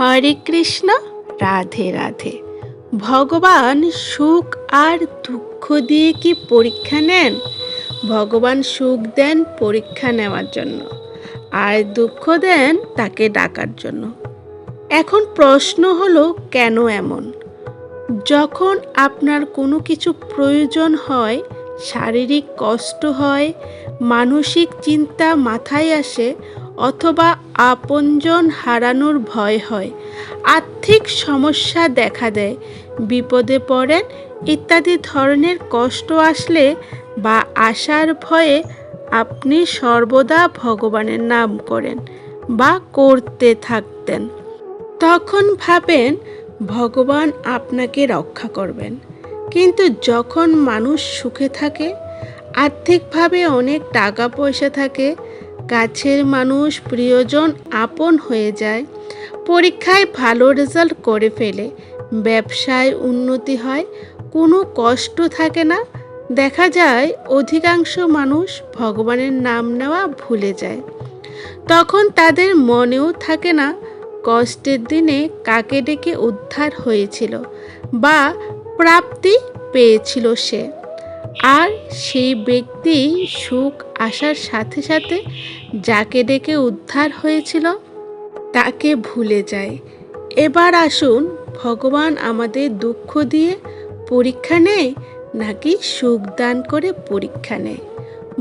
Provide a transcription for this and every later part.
হরে কৃষ্ণ, রাধে রাধে। ভগবান সুখ আর দুঃখ দিয়ে কি পরীক্ষা নেন? ভগবান সুখ দেন পরীক্ষা নেওয়ার জন্য, আর দুঃখ দেন তাকে ডাকার জন্য। এখন প্রশ্ন হলো, কেন এমন? যখন আপনার কোনো কিছু প্রয়োজন হয়, শারীরিক কষ্ট হয়, মানসিক চিন্তা মাথায় আসে অথবা আপনজন হারানোর ভয় হয়। আর্থিক সমস্যা দেখা দেয়। বিপদে পড়েন ইত্যাদি ধরনের কষ্ট আসলে বা আসার ভয়ে আপনি সর্বদা ভগবানের নাম করেন বা করতে থাকতেন। তখন ভাবেন ভগবান আপনাকে রক্ষা করবেন। কিন্তু যখন মানুষ সুখে থাকে, আর্থিকভাবে অনেক টাকা পয়সা থাকে কাছের মানুষ প্রিয়জন আপন হয়ে যায়। পরীক্ষায় ভালো রেজাল্ট করে ফেলে। ব্যবসায় উন্নতি হয়। কোনো কষ্ট থাকে না। দেখা যায় অধিকাংশ মানুষ ভগবানের নাম নেওয়া ভুলে যায়। তখন তাদের মনেও থাকে না কষ্টের দিনে কাকে ডেকে উদ্ধার হয়েছিল বা প্রাপ্তি পেয়েছিল সে। আর সেই ব্যক্তি সুখ আসার সাথে সাথে যাকে ডেকে উদ্ধার হয়েছিল, তাকে ভুলে যায়। এবার আসুন, ভগবান আমাদের দুঃখ দিয়ে পরীক্ষা নেয়, নাকি সুখ দান করে পরীক্ষা নেয়।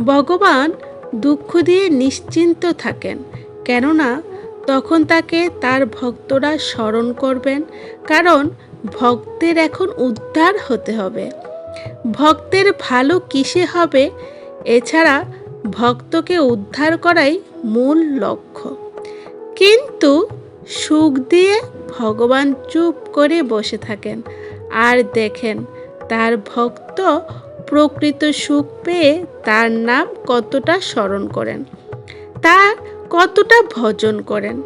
ভগবান দুঃখ দিয়ে নিশ্চিন্ত থাকেন, কেননা তখন তাকে তার ভক্তরা স্মরণ করবেন, কারণ ভক্তের এখন উদ্ধার হতে হবে। ভক্তের ভালো কিসে হবে, এছাড়া ভক্তকে উদ্ধার করাই মূল লক্ষ্য। কিন্তু সুখ দিয়ে ভগবান চুপ করে বসে থাকেন আর দেখেন তার ভক্ত প্রকৃত সুখ পেয়ে তার নাম কতটা স্মরণ করেন তার কতটা ভজন করেন।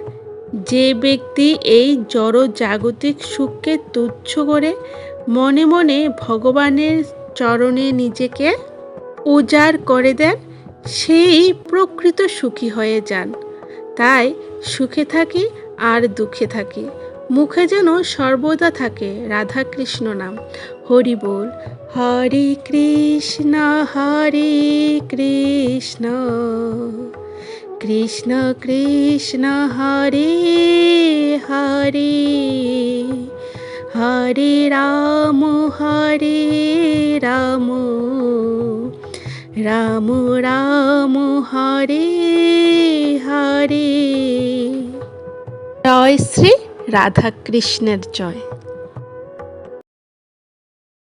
যে ব্যক্তি এই জড় জাগতিক সুখকে তুচ্ছ করে মনে মনে ভগবানের চরণে নিজেকে উজাড় করে দেন সেই প্রকৃত সুখী হয়ে যান। তাই সুখে থাকি আর দুঃখে থাকি। মুখে যেন সর্বদা থাকে রাধা কৃষ্ণ নাম। হরি বল, হরে কৃষ্ণ হরে কৃষ্ণ কৃষ্ণ কৃষ্ণ, হরে হরে হরে রাম হরে রাম। রাম রাম হরে হরে। জয় শ্রী রাধাকৃষ্ণের জয়।